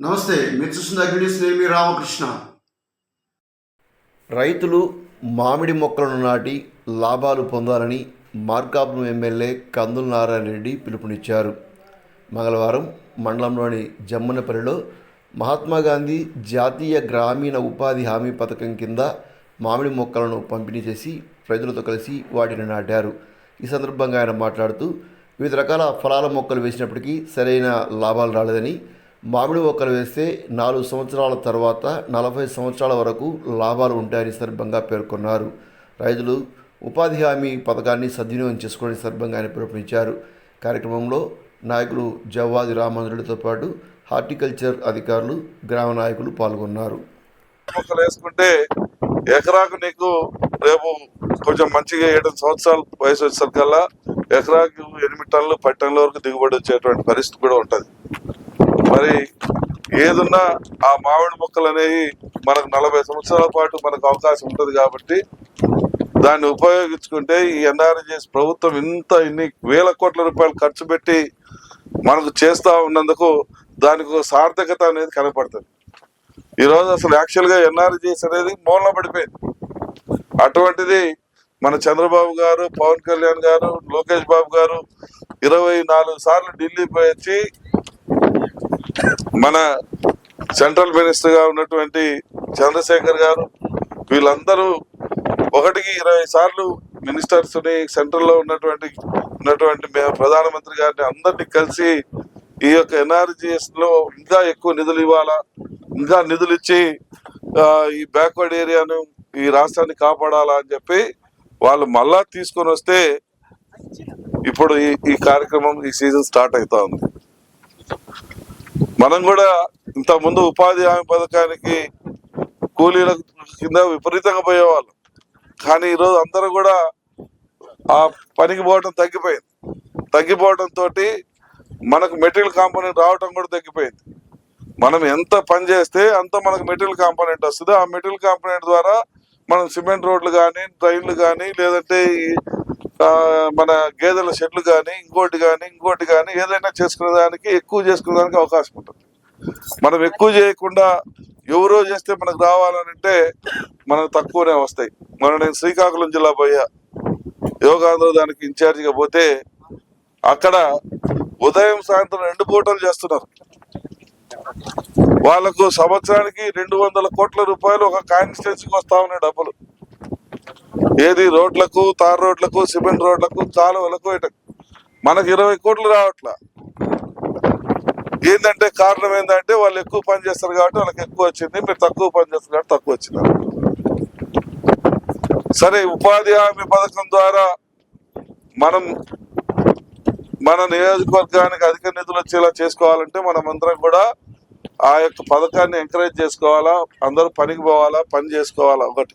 నమస్తే మీరు చూస్తున్న అగ్నిస్ నేను రామకృష్ణ. రైతులు మామిడి మొక్కలను నాటి లాభాలు పొందాలని మార్కాపురం ఎమ్మెల్యే కందుల నారాయణ రెడ్డి పిలుపునిచ్చారు. మంగళవారం మండలంలోని జమ్మనపల్లిలో మహాత్మాగాంధీ జాతీయ గ్రామీణ ఉపాధి హామీ పథకం కింద మామిడి మొక్కలను పంపిణీ చేసి రైతులతో కలిసి వాటిని నాటారు. ఈ సందర్భంగా ఆయన మాట్లాడుతూ వివిధ రకాల ఫలాల మొక్కలు వేసినప్పటికీ సరైన లాభాలు రాలేదని మామిడి మొక్కలు వేస్తే నాలుగు సంవత్సరాల తర్వాత నలభై సంవత్సరాల వరకు లాభాలు ఉంటాయని సందర్భంగా పేర్కొన్నారు. రైతులు ఉపాధి హామీ పథకాన్ని సద్వినియోగం చేసుకునే సందర్భంగా ఆయన పిలుపునిచ్చారు. కార్యక్రమంలో నాయకులు జవ్వాది రామంద్రుడితో పాటు హార్టికల్చర్ అధికారులు గ్రామ నాయకులు పాల్గొన్నారు. మొక్కలు వేసుకుంటే ఎకరాకు నీకు రేపు కొంచెం మంచిగా ఏడు సంవత్సరాలు వయసు వచ్చేసరికల్లా ఎకరాకు ఎనిమిది టన్నులు పది టన్నుల వరకు దిగుబడి వచ్చేటువంటి పరిస్థితి కూడా ఉంటుంది. మరి ఏదున్నా ఆ మామిడి మొక్కలు అనేవి మనకు నలభై సంవత్సరాల పాటు మనకు అవకాశం ఉంటుంది కాబట్టి దాన్ని ఉపయోగించుకుంటే ఈ ఎన్ఆర్జీఎస్ ప్రభుత్వం ఇంత ఇన్ని వేల కోట్ల రూపాయలు ఖర్చు పెట్టి మనకు చేస్తూ ఉన్నందుకు దానికి సార్థకత అనేది కనపడుతుంది. ఈ రోజు అసలు యాక్చువల్గా ఎన్ఆర్జీఎస్ అనేది మూలన పడిపోయింది. అటువంటిది మన చంద్రబాబు గారు పవన్ కళ్యాణ్ గారు లోకేష్ బాబు గారు ఇరవై నాలుగు సార్లు ఢిల్లీ పోయి వచ్చి మన సెంట్రల్ మినిస్టర్గా ఉన్నటువంటి చంద్రశేఖర్ గారు వీళ్ళందరూ ఒకటికి ఇరవై సార్లు మినిస్టర్స్ని సెంట్రల్లో ఉన్నటువంటి ఉన్నటువంటి ప్రధానమంత్రి గారిని అందరినీ కలిసి ఈ యొక్క ఎన్ఆర్జిఎస్లో ఇంకా ఎక్కువ నిధులు ఇవ్వాలా ఇంకా నిధులు ఇచ్చి ఈ బ్యాక్వర్డ్ ఏరియాను ఈ రాష్ట్రాన్ని కాపాడాలా అని చెప్పి వాళ్ళు మళ్ళా తీసుకొని వస్తే ఇప్పుడు ఈ ఈ కార్యక్రమం ఈ సీజన్ స్టార్ట్ అవుతా ఉంది. మనం కూడా ఇంత ముందు ఉపాధి హామీ పథకానికి కూలీల కింద విపరీతంగా పోయేవాళ్ళం. కానీ ఈరోజు అందరూ కూడా ఆ పనికి పోవడం తగ్గిపోయింది. తగ్గిపోవడం మనకు మెటీరియల్ కాంపోనెంట్ రావడం కూడా తగ్గిపోయింది. మనం ఎంత పని చేస్తే అంత మనకు మెటీరియల్ కాంపోనెంట్ వస్తుంది. ఆ మెటీరియల్ కాంపోనెంట్ ద్వారా మనం సిమెంట్ రోడ్లు కానీ ట్రైన్లు కానీ లేదంటే మన గేదెల షెడ్లు కానీ ఇంకోటి కానీ ఇంకోటి కానీ ఏదైనా చేసుకునే దానికి ఎక్కువ చేసుకునే దానికి అవకాశం ఉంటుంది. మనం ఎక్కువ చేయకుండా ఎవరో చేస్తే మనకు రావాలనంటే మనకు తక్కువనే వస్తాయి. మన నేను శ్రీకాకుళం జిల్లా పోయా. యోగాంధ్ర దానికి ఇన్ఛార్జిగా పోతే అక్కడ ఉదయం సాయంత్రం రెండు పూటలు చేస్తున్నారు. వాళ్ళకు సంవత్సరానికి రెండు వందల కోట్ల రూపాయలు ఒక కాన్స్టిట్యున్సీకి వస్తా ఉన్నాయి డబ్బులు. ఏది రోడ్లకు తార్ రోడ్లకు సిమెంట్ రోడ్లకు కాలువలకు ఇటకు మనకు ఇరవై కోట్లు రావట్లా. ఏంటంటే కారణం ఏంటంటే వాళ్ళు ఎక్కువ పని చేస్తారు కాబట్టి వాళ్ళకి ఎక్కువ వచ్చింది మీరు తక్కువ పని చేస్తారు కాబట్టి తక్కువ వచ్చింది సరే ఉపాధి హామీ పథకం ద్వారా మనం మన నియోజకవర్గానికి అధిక నిధులు వచ్చేలా చేసుకోవాలంటే మనం అందరం కూడా ఆ యొక్క పథకాన్ని ఎంకరేజ్ చేసుకోవాలా అందరూ పనికి పోవాలా పని చేసుకోవాలా ఒకటి.